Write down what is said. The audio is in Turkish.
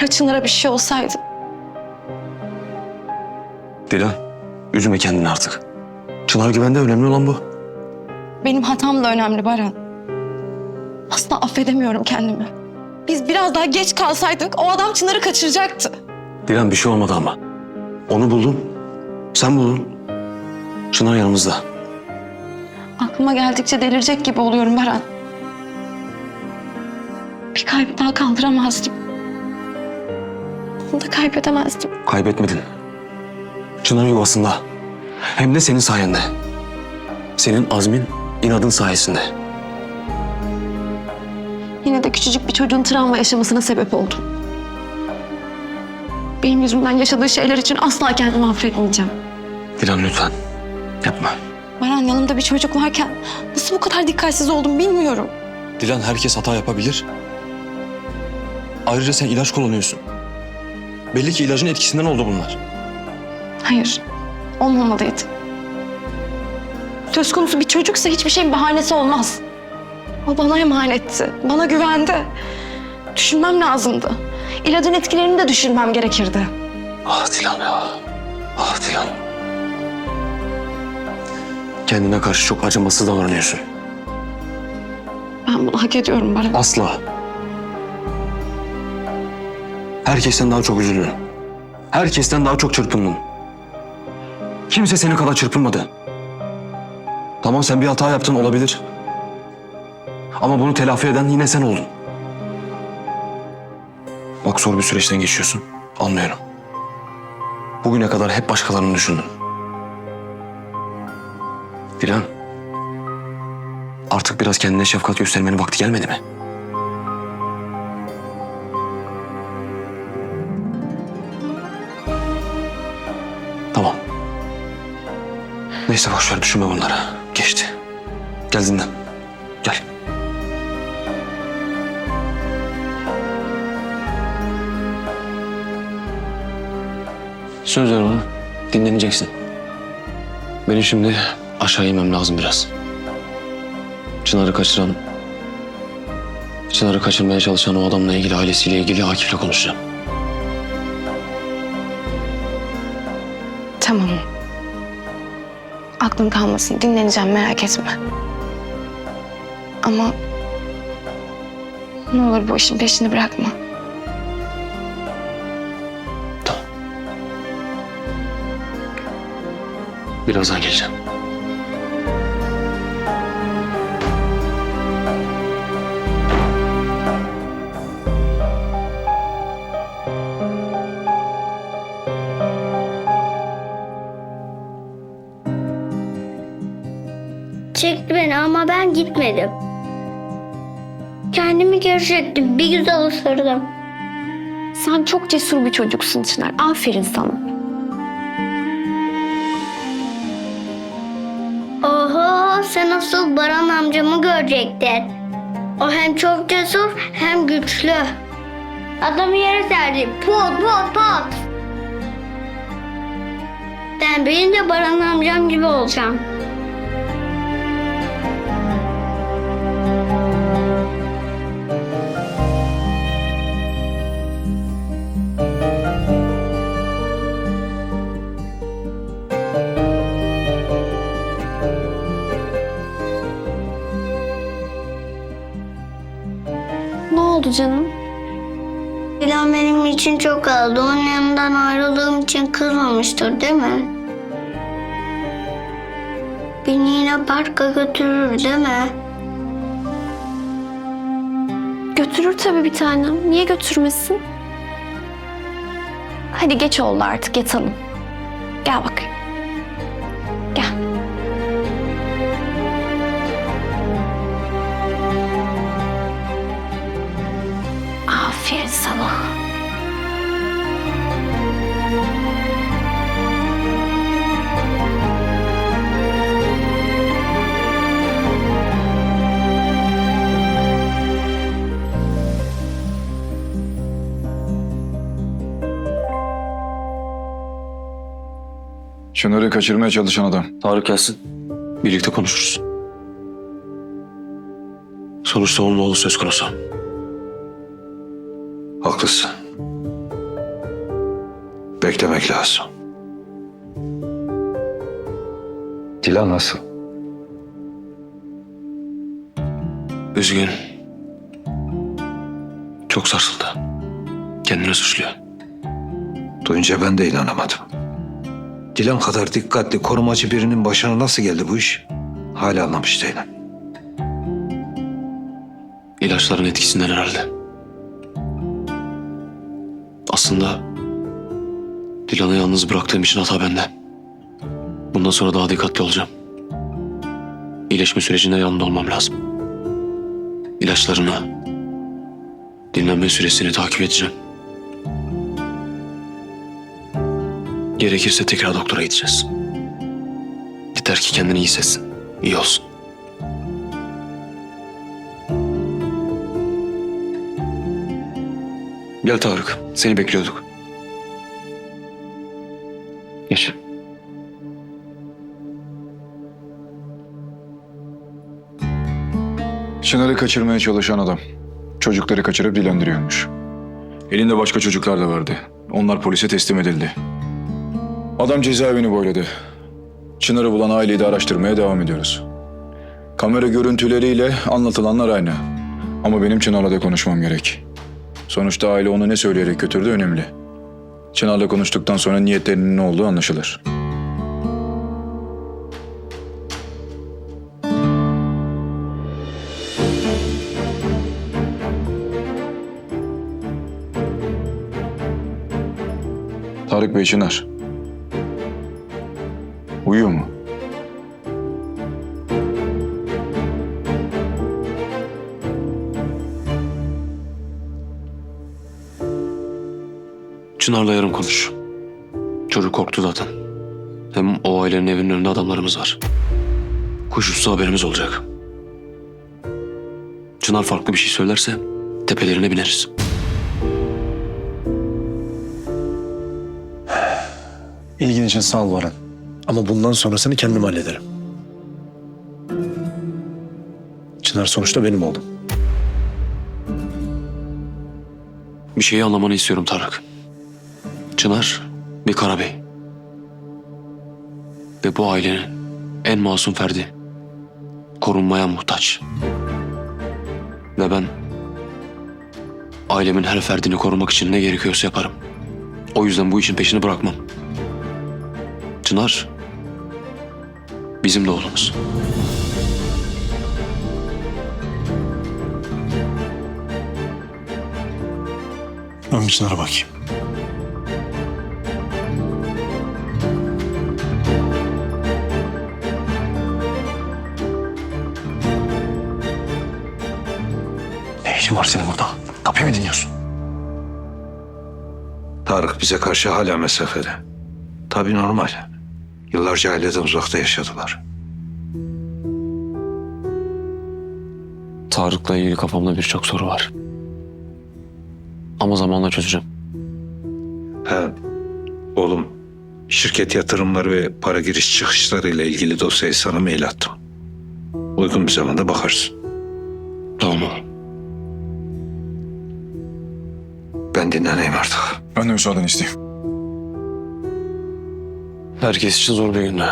Ya Çınar'a bir şey olsaydı? Dilan, üzme kendini artık. Çınar güvende önemli olan bu. Benim hatam da önemli Baran. Asla affedemiyorum kendimi. Biz biraz daha geç kalsaydık o adam Çınar'ı kaçıracaktı. Dilan bir şey olmadı ama. Onu buldun. Sen buldun. Çınar yanımızda. Aklıma geldikçe delirecek gibi oluyorum Baran. Bir kaybı daha kaldıramazdım. Onu da kaybedemezdim. Kaybetmedin. Çınar yuvasında. Hem de senin sayende. Senin azmin, inadın sayesinde. Yine de küçücük bir çocuğun travma yaşamasına sebep oldum. Benim yüzümden yaşadığı şeyler için asla kendimi affetmeyeceğim. Dilan lütfen. Yapma. Baran yanımda bir çocuk varken nasıl bu kadar dikkatsiz oldum bilmiyorum. Dilan herkes hata yapabilir. Ayrıca sen ilaç kullanıyorsun. Belli ki ilacın etkisinden oldu bunlar. Hayır, olmamalıydı. Söz konusu bir çocuksa hiçbir şeyin bahanesi olmaz. O bana emanetti, bana güvendi. Düşünmem lazımdı. İlacın etkilerini de düşünmem gerekirdi. Ah Dilan ya. Ah Dilan. Kendine karşı çok acımasız davranıyorsun. Ben bunu hak ediyorum Baran. Asla. Herkesten daha çok üzüldün. Herkesten daha çok çırpındın. Kimse senin kadar çırpınmadı. Tamam sen bir hata yaptın olabilir. Ama bunu telafi eden yine sen oldun. Bak zor bir süreçten geçiyorsun. Anlıyorum. Bugüne kadar hep başkalarını düşündün. Dilan. Artık biraz kendine şefkat göstermenin vakti gelmedi mi? Neyse boş ver düşünme bunları. Geçti. Gel dinlen. Gel. Söz ver bana. Dinleneceksin. Benim şimdi aşağı inmem lazım biraz. Çınar'ı kaçıran... Çınar'ı kaçırmaya çalışan o adamla ilgili, ailesiyle ilgili Akif'le konuşacağım. Tamam. Aklın kalmasın, dinleneceğim merak etme. Ama ne olur bu işin peşini bırakma. Birazdan geleceğim. Çekti beni ama ben gitmedim. Kendimi görecektim. Bir güzel ısırdım. Sen çok cesur bir çocuksun Çınar. Aferin sana. Oho sen asıl Baran amcamı görecektin. O hem çok cesur hem güçlü. Adamı yere serdi. Pot pot pot. Ben büyüyünce Baran amcam gibi olacağım. Ne oldu canım? Dilan benim için çok aldı. Onun yanından ayrıldığım için kızmamıştır değil mi? Beni yine parka götürür değil mi? Götürür tabii bir tanem. Niye götürmesin? Hadi geç oldu artık yatalım. Gel bakayım. Aferin sana. Çınar'ı kaçırmaya çalışan adam. Tarık gelsin. Birlikte konuşuruz. Sonuçta onun oğlu söz konusu. Haklısın. Beklemek lazım. Dilan nasıl? Üzgün. Çok sarsıldı. Kendini suçluyor. Duyunca ben de inanamadım. Dilan kadar dikkatli, korumacı birinin başına nasıl geldi bu iş? Hala anlamış değilim. İlaçların etkisinden herhalde. Aslında Dilan'ı yalnız bıraktığım için hata bende. Bundan sonra daha dikkatli olacağım. İyileşme sürecinde yanında olmam lazım. İlaçlarını, dinlenme süresini takip edeceğim. Gerekirse tekrar doktora gideceğiz. Yeter ki kendini iyi hissetsin, iyi olsun. Gel Tarık. Seni bekliyorduk. Geç. Çınar'ı kaçırmaya çalışan adam. Çocukları kaçırıp dilendiriyormuş. Elinde başka çocuklar da vardı. Onlar polise teslim edildi. Adam cezaevini boyladı. Çınar'ı bulan aileyi de araştırmaya devam ediyoruz. Kamera görüntüleriyle anlatılanlar aynı. Ama benim Çınar'la da konuşmam gerek. Sonuçta aile onu ne söyleyerek götürdü önemli. Çınar'la konuştuktan sonra niyetlerinin ne olduğu anlaşılır. Tarık Bey Çınar. Uyuyor mu? Çınar'la yarın konuş. Çocuk korktu zaten. Hem o ailenin evinin önünde adamlarımız var. Kuş uçsa haberimiz olacak. Çınar farklı bir şey söylerse tepelerine bineriz. İlgin için sağ ol Baran. Ama bundan sonrasını kendim hallederim. Çınar sonuçta benim oğlum. Bir şeyi anlamanı istiyorum Tarık. Çınar bir karabey. Ve bu ailenin en masum ferdi. Korunmaya muhtaç. Ve ben ailemin her ferdini korumak için ne gerekiyorsa yaparım. O yüzden bu işin peşini bırakmam. Çınar bizim de oğlumuz. Bir Çınar'a bakayım. İşin var senin burada? Kapıyı mı dinliyorsun? Tarık bize karşı hala mesafede. Tabii normal. Yıllarca aileden uzakta yaşadılar. Tarık'la ilgili kafamda birçok soru var. Ama zamanla çözeceğim. Ha, oğlum şirket yatırımları ve para giriş çıkışları ile ilgili dosyayı sana mail attım. Uygun bir zamanda bakarsın. Tamam Ben de müsaaden isteyeyim. Herkes için zor bir gündü.